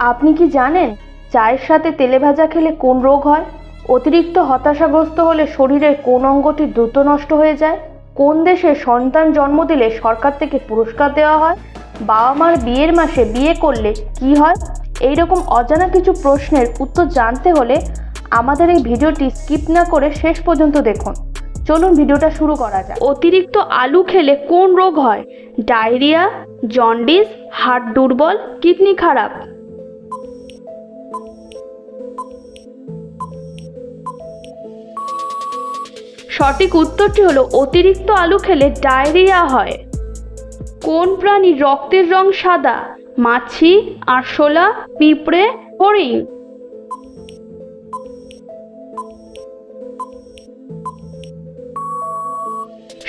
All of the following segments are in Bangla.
আপনি কি জানেন চায়ের সাথে তেলে ভাজা খেলে কোন রোগ হয়? অতিরিক্ত হতাশাগ্রস্ত হলে শরীরের কোন অঙ্গটি দ্রুত নষ্ট হয়ে যায়? কোন দেশে সন্তান জন্ম দিলে সরকার থেকে পুরস্কার দেওয়া হয়? বাবা মার বিয়ের মাসে বিয়ে করলে কি হয়? এই রকম অজানা কিছু প্রশ্নের উত্তর জানতে হলে আমাদের এই ভিডিওটি স্কিপ না করে শেষ পর্যন্ত দেখুন। চলুন ভিডিওটা শুরু করা যাক। অতিরিক্ত আলু খেলে কোন রোগ হয়? ডায়রিয়া, জন্ডিস হার্ট দুর্বল, কিডনি খারাপ। সঠিক উত্তরটি হলো অতিরিক্ত আলু খেলে ডায়রিয়া হয়। কোন প্রাণীর রক্তের রং সাদা? মাছি, আরশোলা, পিঁপড়ে, হরিণ।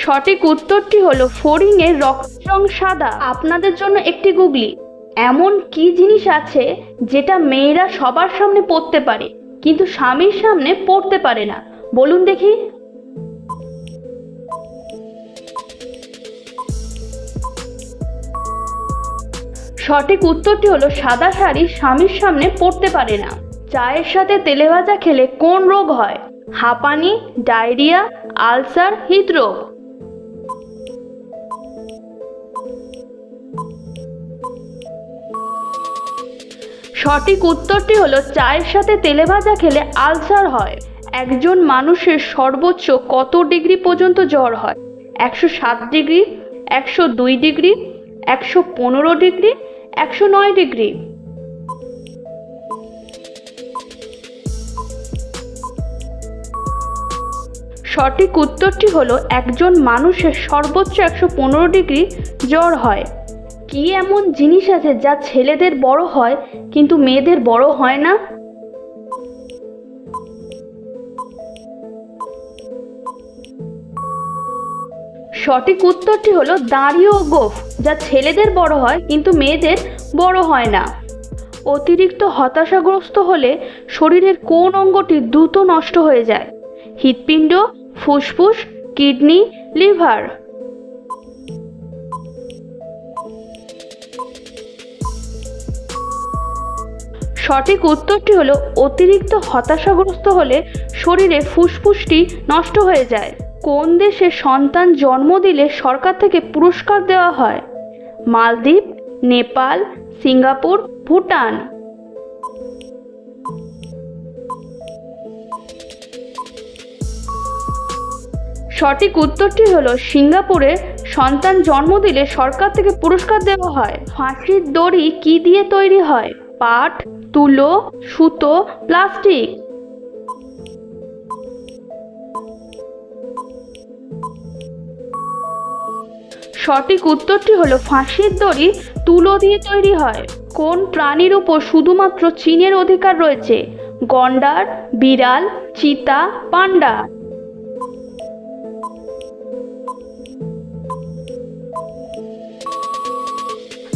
সঠিক উত্তরটি হলো ফড়িংয়ের রক্তের রং সাদা। আপনাদের জন্য একটি গুগলি। এমন কি জিনিস আছে যেটা মেয়েরা সবার সামনে পড়তে পারে, কিন্তু স্বামীর সামনে পড়তে পারে না? বলুন দেখি। সঠিক উত্তরটি হলো সাদা শাড়ি স্বামীর সামনে পড়তে পারে না। চায়ের সাথে তেলে ভাজা খেলে কোন রোগ হয়? হাঁপানি, ডায়রিয়া, আলসার, হৃদরোগ। সঠিক উত্তরটি হলো চায়ের সাথে তেলে ভাজা খেলে আলসার হয়। একজন মানুষের সর্বোচ্চ কত ডিগ্রি পর্যন্ত জ্বর হয়? একশো সাত ডিগ্রি, একশো দুই ডিগ্রি, একশো পনেরো ডিগ্রি একশো নয় ডিগ্রি। সঠিক উত্তরটি হলো একজন মানুষের সর্বোচ্চ একশো পনেরো ডিগ্রি জ্বর হয়। কি এমন জিনিস আছে যা ছেলেদের বড় হয়, কিন্তু মেয়েদের বড় হয় না? সঠিক উত্তরটি হলো দাড়ি ও গোফ, যা ছেলেদের বড় হয় কিন্তু মেয়েদের বড় হয় না। অতিরিক্ত হতাশাগ্রস্ত হলে শরীরের কোন অঙ্গটি দ্রুত নষ্ট হয়ে যায়? হৃৎপিণ্ড, ফুসফুস, কিডনি, লিভার। সঠিক উত্তরটি হলো অতিরিক্ত হতাশাগ্রস্ত হলে শরীরে ফুসফুসটি নষ্ট হয়ে যায়। কোন দেশে সন্তান জন্ম দিলে সরকার থেকে পুরস্কার দেওয়া হয়? মালদ্বীপ, নেপাল, সিঙ্গাপুর, ভুটান। সঠিক উত্তরটি হলো সিঙ্গাপুরে সন্তান জন্ম দিলে সরকার থেকে পুরস্কার দেওয়া হয়। ফাঁসির দড়ি কি দিয়ে তৈরি হয়? পাট, তুলো, সুতো, প্লাস্টিক। সঠিক উত্তরটি হলো ফাঁসির দড়ি তুলো দিয়ে তৈরি হয়। কোন প্রাণীর উপর শুধুমাত্র চীনের অধিকার রয়েছে? গন্ডার, বিড়াল, চিতা, পান্ডা।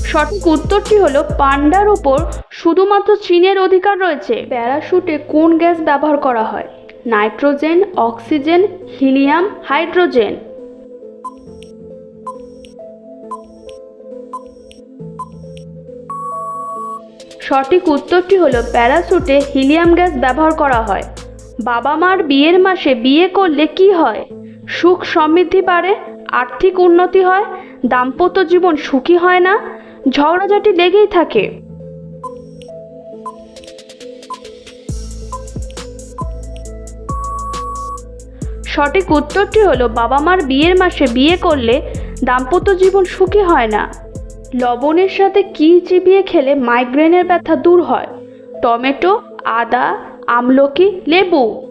সঠিক উত্তরটি হলো পান্ডার উপর শুধুমাত্র চীনের অধিকার রয়েছে। প্যারাশুটে কোন গ্যাস ব্যবহার করা হয়? Nitrogen, oxygen, helium, hydrogen. সঠিক উত্তরটি হলো প্যারাসুটে হিলিয়াম গ্যাস ব্যবহার করা হয়। বাবা মার বিয়ের মাসে বিয়ে করলে কি হয়? সুখ সমৃদ্ধি বাড়ে, আর্থিক উন্নতি হয়, দাম্পত্য জীবন সুখী হয় না, ঝগড়াঝাটি লেগেই থাকে। সঠিক উত্তরটি হলো বাবা মার বিয়ের মাসে বিয়ে করলে দাম্পত্য জীবন সুখী হয় না। লবণের সাথে কি চিবিয়ে খেলে মাইগ্রেনের ব্যথা দূর হয়? টমেটো, আদা, আমলকি, লেবু।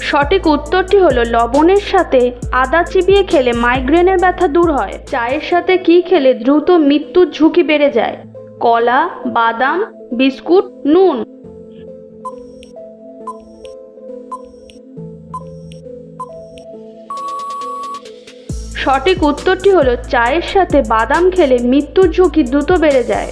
সঠিক উত্তরটি হলো লবণের সাথে আদা চিবিয়ে খেলে মাইগ্রেনের ব্যথা দূর হয়। চায়ের সাথে কি খেলে দ্রুত মৃত্যুর ঝুঁকি বেড়ে যায়? কলা, বাদাম, বিস্কুট, নুন। সঠিক উত্তরটি হলো চায়ের সাথে বাদাম খেলে মৃত্যুর ঝুঁকি দ্রুত বেড়ে যায়।